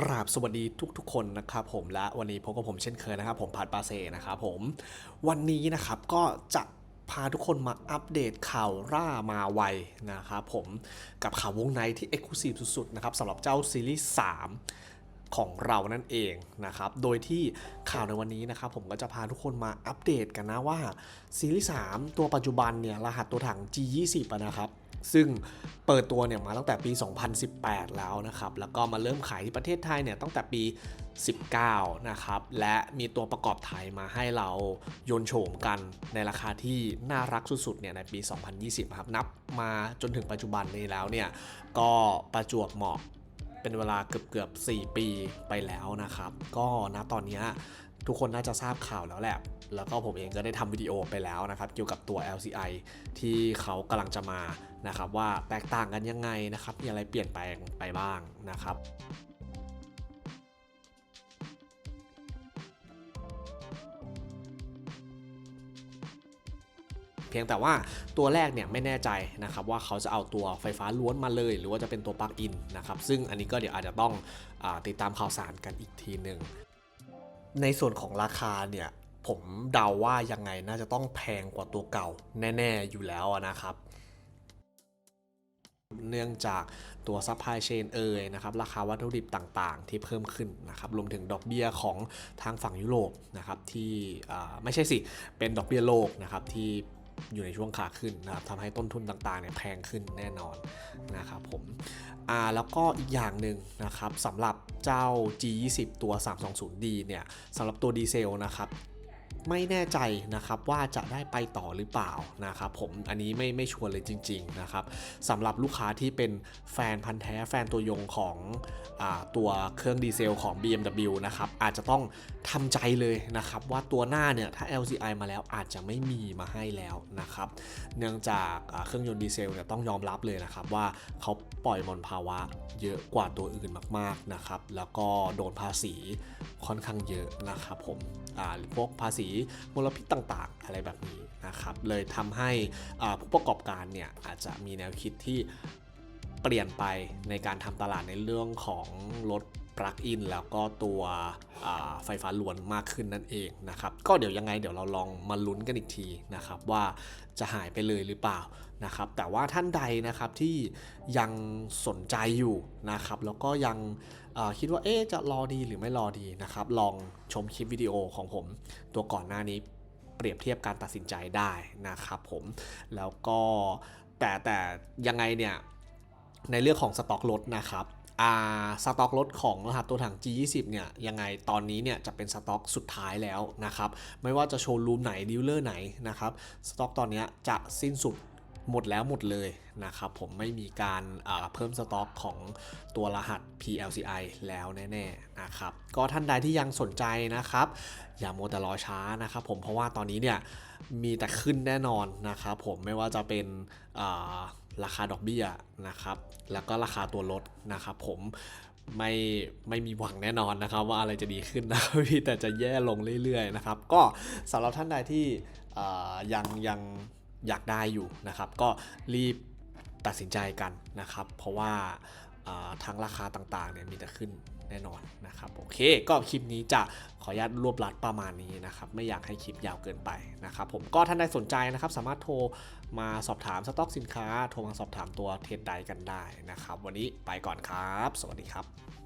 กราบสวัสดีทุกๆ คนนะครับผมและวันนี้พบกับผมเช่นเคยนะครับผมพัดปาเซนะครับผมวันนี้นะครับก็จะพาทุกคนมาอัปเดตข่าวร่ามาไวนะครับผมกับข่าววงในที่ e x c l u s i v e สุดๆนะครับสำหรับเจ้าซีรีส์3ของเรานั่นเองนะครับโดยที่ข่าวในวันนี้นะครับผมก็จะพาทุกคนมาอัปเดตกันนะว่าซีรีส์3ตัวปัจจุบันเนี่ยรหัสตัวถัง G20 อะนะครับ ซึ่งเปิดตัวเนี่ยมาตั้งแต่ปี 2018 แล้วนะครับ แล้วก็มาเริ่มขายที่ประเทศไทยเนี่ยตั้งแต่ปี 19 นะครับ และมีตัวประกอบไทยมาให้เราโยนโฉมกันในราคาที่น่ารักสุดๆ เนี่ยในปี 2020 ครับ นับมาจนถึงปัจจุบันนี้แล้วเนี่ย ก็ประจวบเหมาะ เป็นเวลาเกือบเกือบ4 ปีไปแล้วนะครับ ก็นะตอนนี้ทุกคนน่าจะทราบข่าวแล้วแหละ แล้วก็ผมเองก็ได้ทำวิดีโอไปแล้วนะครับ เกี่ยวกับตัว LCI ที่เขากำลังจะมานะครับ ว่าแตกต่างกันยังไงนะครับ มีอะไรเปลี่ยนแปลงไปบ้างนะครับ พียงแต่ว่าตัวแรกเนี่ยไม่แน่ใจนะครับว่าเขาจะเอาตัวไฟฟ้าล้วนมาเลย หรือว่าจะเป็นตัวปลั๊กอินนะครับซึ่งอันนี้ก็เดี๋ยวอาจจะต้องอติดตามข่าวสารกันอีกทีหนึ่งในส่วนของราคาเนี่ยผมเดาว่ายังไงน่าจะต้องแพงกว่าตัวเก่าแน่ ๆอยู่แล้วนะครับเนื่องจากตัวซัพพลายเชนเอ่ยนะครับราคาวัตถุดิบต่างๆ ที่เพิ่มขึ้นนะครับรวมถึงดอกเบี้ยของทางฝั่งยุโรปนะครับที่ไม่ใช่สิ เป็นดอกเบี้ยโลกนะครับที่ อยู่ในช่วงขาขึ้นนะครับทำให้ต้นทุนต่างๆเนี่ยแพงขึ้นแน่นอนนะครับผมอ่าแล้วก็อีกอย่างหนึ่งนะครับสำหรับเจ้า G20 ตัว 320D เนี่ยสำหรับตัวดีเซลนะครับ ไม่แน่ใจนะครับว่าจะได้ไปต่อหรือเปล่านะครับผมอันนี้ไม่ไม่ชวร์เลยจริงๆนะครับสำหรับลูกค้าที่เป็นแฟนพันธ์แท้แฟนตัวยงของอตัวเครื่องดีเซลของ BMW นะครับอาจจะต้องทำใจเลยนะครับว่าตัวหน้าเนี่ยถ้า LCI มาแล้วอาจจะไม่มีมาให้แล้วนะครับเนื่องจากเครื่องยนต์ดีเซลเนี่ยต้องยอมรับเลยนะครับว่าเขาปล่อยมลภาวะเยอะกว่าตัวอื่นมากๆนะครับแล้วก็โดนภาษีค่อนข้างเยอะนะครับผมอาพวกภาษีมลพิษต่างๆ อะไรแบบนี้นะครับเลยทำให้ผู้ประกอบการเนี่ยอาจจะมีแนวคิดที่ ปลี่ยนไปในการทำตลาดในเรื่องของรถปลั๊กอินแล้วก็ตัวไฟฟ้าล้วนมากขึ้นนั่นเองนะครับ ก็เดี๋ยวยังไงเดี๋ยวเราลองมาลุ้นกันอีกทีนะครับว่าจะหายไปเลยหรือเปล่านะครับ แต่ว่าท่านใดนะครับที่ยังสนใจอยู่นะครับ แล้วก็ยังคิดว่าเอ๊จะรอดีหรือไม่รอดีนะครับ ลองชมคลิปวิดีโอของผมตัวก่อนหน้านี้เปรียบเทียบการตัดสินใจได้นะครับผมแล้วก็แต่แต่ยังไงเนี่ย ในเรื่องของสต็อกรถนะครับอ่าสต็อกรถของรหัสตัวถัง G20 เนี่ยยังไงตอนนี้เนี่ยจะเป็นสต็อกสุดท้ายแล้วนะครับ ไม่ว่าจะโชว์รูมไหนดีลเลอร์ไหนนะครับสต็อกตอนนี้จะสิ้นสุดหมดแล้วหมดเลยนะครับผมไม่มีการอ่าเพิ่มสต็อกของตัวรหัส PLCI แล้วแน่ๆนะครับก็ท่านใดที่ยังสนใจนะครับ อย่าโมแต่รอช้านะครับผมเพราะว่าตอนนี้เนี่ยมีแต่ขึ้นแน่นอนนะครับผมไม่ว่าจะเป็นอ่า ราคาดอกเบี้ยนะครับ แล้วก็ราคาตัวรถนะครับผมไม่ไม่มีหวังแน่นอนนะครับ ว่าอะไรจะดีขึ้นนะพี่แต่จะแย่ลงเรื่อยๆนะครับ ก็สำหรับท่านใดที่ยังยังอยากได้อยู่นะครับ ก็รีบตัดสินใจกันนะครับ เพราะว่าทั้งราคาต่างๆเนี่ยมีแต่ขึ้น แน่นอนนะครับโอเค ก็คลิปนี้จะขออนุญาตรวบลัดประมาณนี้นะครับไม่อยากให้คลิปยาวเกินไปนะครับผมก็ท่านใดสนใจนะครับสามารถโทรมาสอบถามสต็อกสินค้า โทรมาสอบถามตัวเทรดใดกันได้นะครับ วันนี้ไปก่อนครับ สวัสดีครับ